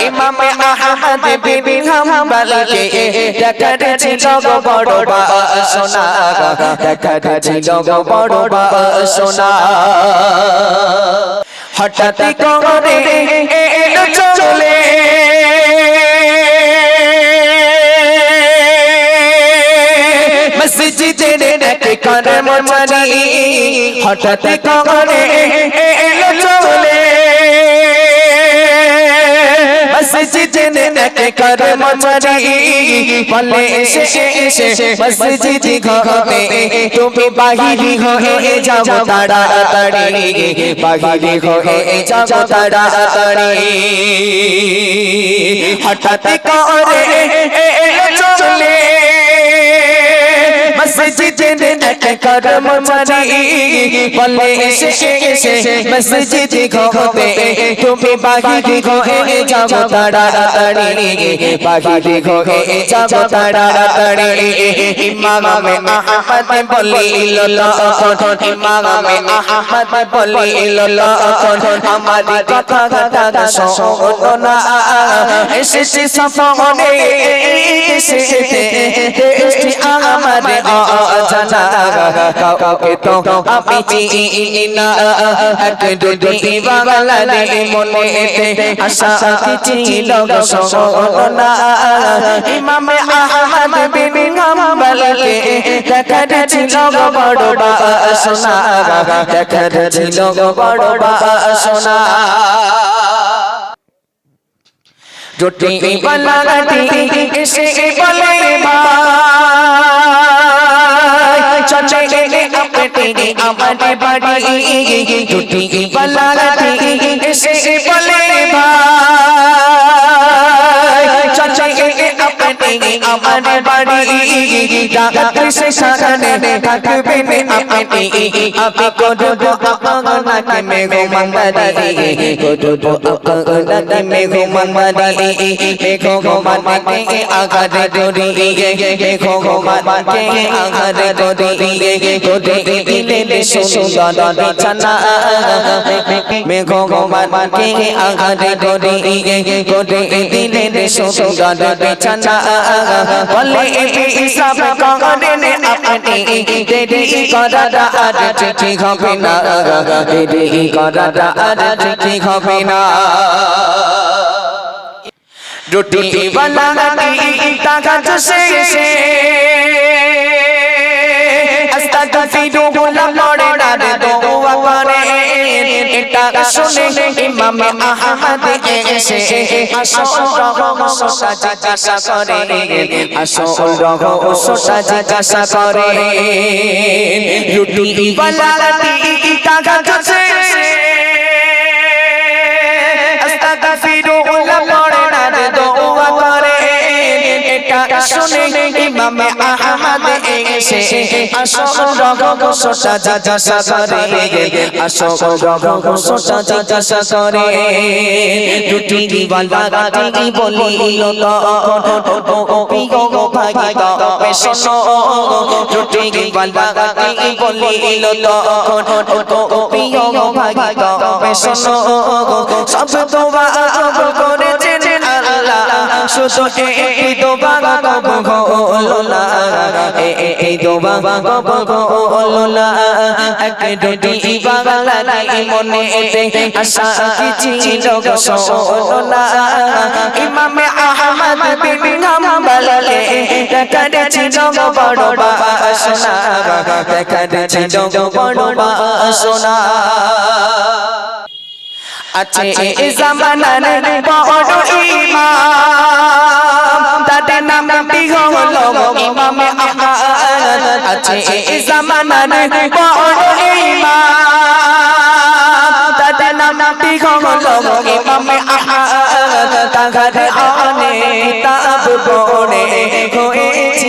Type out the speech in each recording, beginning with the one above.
ইমাম আহমদ বিন হাম্বলকে দেখার ছিল বড় সোনা দেখার ছিল বড় সোনা হঠাৎ করে কর্মচারী হঠাৎ করে এলো চলে। মসজিদের এক কর্মচারী বলে এসে এসে মসজিদ ঘরে, তুমি বাহিরি হয়ে যাও তাড়াতাড়ি। বাহিরি হয়ে যাও তাড়াতাড়ি। হঠাৎ করে এক কর্মচারী বলে এসে এসে মসজিদ ঘরে তুমি বাহিরি হয়ে যাও তাড়াতাড়ি বাহিরি হয়ে যাও তাড়াতাড়ি ইমাম আহমদ বলিল তখন ইমাম আহমদ বলিল তখন আমার কথা কথা শোনো না এসেছে সফরে এসেছে দেশটি আমার অজানা কাউকে তো আমি চিনি না এক দুটি বাংলার মনেতে আশা ছিল সোনা ইমাম আহমদ বিন হাম্বলকে দেখার ছিল বড় সোনা দেখার ছিল বড় সোনা রুটি বানাতি এসে বলে ভাই চলে আপনি আমার বাড়ি। রুটি বানাতি এসে আমার বাড়ি। ডাক সে সাগনে থাকবে আপনি আপনি করব আপনাকে মেঘ মন্দারি। করব আপনাকে মেঘ মন্দারি। মেঘ মন্দারি আগারে দরি মেঘ মন্দারি আগারে দরি দরি দিলে সুন্দর বিছানা। মেঘ মন্দারি আগারে দরি দরি দিলে সুন্দর বিছানা। বলে হিসাব করেন আপনি দেরি করাটা আর ঠিক হবে না। দেরি করাটা আর ঠিক হবে না। রুটি বানাতি টাকা চষে আস্তাগফিরুল্লাহ পড়ে না রে দোয়া করে এটা শুনে ইমাম আহমদ এসে জিজ্ঞাসা করে। জিজ্ঞাসা করে। রুটি বানাতি টাকা চষে আস্তাগফিরুল্লাহ পড়ে দোয়া করে। এটা শুনে ইমাম আহমদ এসে আসো রগ সোটা জিজ্ঞাসা করে আসো রগ সোটা জিজ্ঞাসা করে রুটি দিওয়ালা গাতি বলিল তো। ও পিগো ভাগি তো শোনো। রুটি দিওয়ালা গাতি বলিল তো। ও পিগো ভাগি তো শোনো। সব দোয়া করেছেন আল্লাহ শুধু এই দোয়া কবুল হলো এই দোয়া কবুল হলো এক দুটি বাংলা নাই মনে এতে আশা কি ছিল সোনা ইমাম আহমদ বিন হাম্বল দেখার বড় সোনা দেখার বড় সোনা আছে এ জামানার বড় ইমাম। তাদের নাম কি হলো ইমাম আহমদ। আছে এ জামানার বড় ইমাম। তাদের নাম কি হলো ইমাম আহমদ। ঘরে আনে কিতাব পড়ে হয়েছি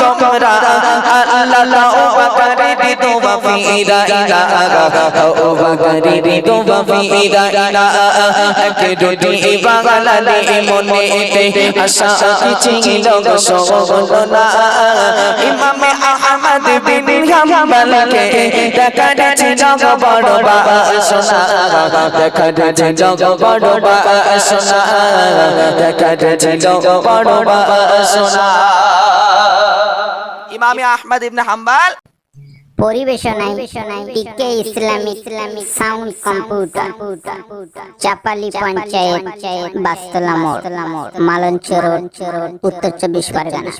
তোমরা আল্লাহ ও বাকারে দি দোয়া ফিরা ইলা। ও বাকারে দি দোয়া ফিরা ইলা। কে রুটি বাংলালে মনেতে আশা ছিল গো সোনা ইমামে আহমদ বিন বড় বাসনা। দেখা যাচ্ছে জগ বড় বাসনা। দেখা যাচ্ছে জগ বড় বাসনা। ইমামে আহমদ ইবনে হাম্বাল? পরিবেশনায় টিকে ইসলামিক ইসলামিক সাউন্ড কম্পিউটার চাপালি পঞ্চায়েত বাস্তলা মোড় মালঞ্চ রোড উত্তর চব্বিশ পরগনা।